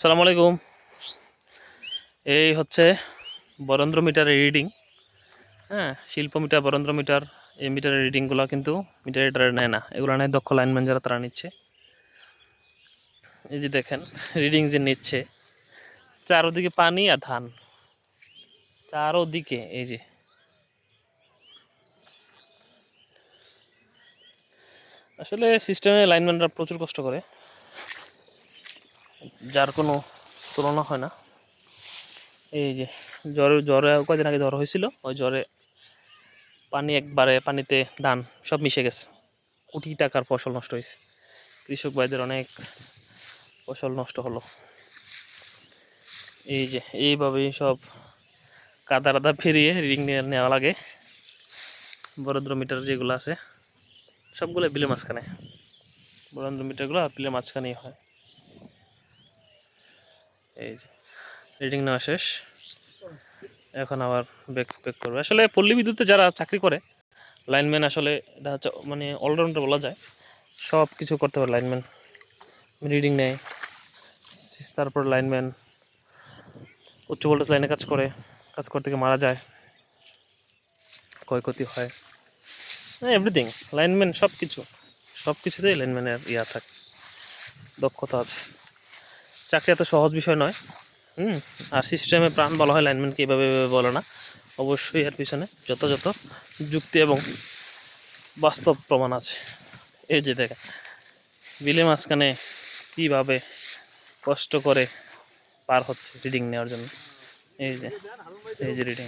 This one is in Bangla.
সালাম আলাইকুম। এই হচ্ছে বরেন্দ্র মিটারের রিডিং হ্যাঁ শিল্প মিটার, বরেন্দ্র মিটার, এই মিটারের রিডিংগুলো কিন্তু মিটার রিডারে নেয় না। এগুলো নেয় দক্ষ লাইনম্যান যারা, তারা নিচ্ছে। এই যে দেখেন রিডিং যে নিচ্ছে, চারোদিকে পানি আর ধান। চারোদিকে, এই যে। আসলে সিস্টেমে লাইনম্যানরা প্রচুর কষ্ট করে। যার কোনো তুলনা হয় না। এই যে জ্বরে জ্বরে কয়দিন আগে জ্বর হয়েছিল, ওই জ্বরে পানি একবারে, পানিতে ধান সব মিশে গেছে। কোটি টাকার ফসল নষ্ট হয়েছে। কৃষক ভাইদের অনেক ফসল নষ্ট হলো। এই যে এইভাবেই সব কাদা রাদা ফিরিয়ে রিং নেওয়া লাগে। বরদ্র মিটার যেগুলো আছে, সবগুলো বিলে মাঝখানে। বরেন্দ্র মিটারগুলো বিলের মাঝখানেই হয়। এই যে রিডিং নেওয়া শেষ। এখন আবার ব্যাক ব্যাক করবে। আসলে পল্লী বিদ্যুতে যারা চাকরি করে লাইনম্যান আসলে এটা হচ্ছে মানে অলরাউন্ডার বলা যায়, সব কিছু করতে পারে লাইনম্যান রিডিং নেয়, তারপর লাইনম্যান উচ্চ ভোল্টেজ লাইনে কাজ করে, কাজ করতে গিয়ে মারা যায়, ক্ষয়ক্ষতি হয়। হ্যাঁ এভরিথিং লাইনম্যান সব কিছু সব কিছুতেই লাইনম্যানের ইয়া থাকে, দক্ষতা আছে। চাকরি এত সহজ বিষয় নয়। হুম, আর সিস্টেমে প্রাণ বলা হয় লাইনম্যানকে এভাবে বলে না। অবশ্যই এর পিছনে যথাযথ যুক্তি এবং বাস্তব প্রমাণ আছে। এই যে দেখা বিলে মাঝখানে কীভাবে কষ্ট করে পার হচ্ছে রিডিং নেওয়ার জন্য। এই যে এই যে রিডিং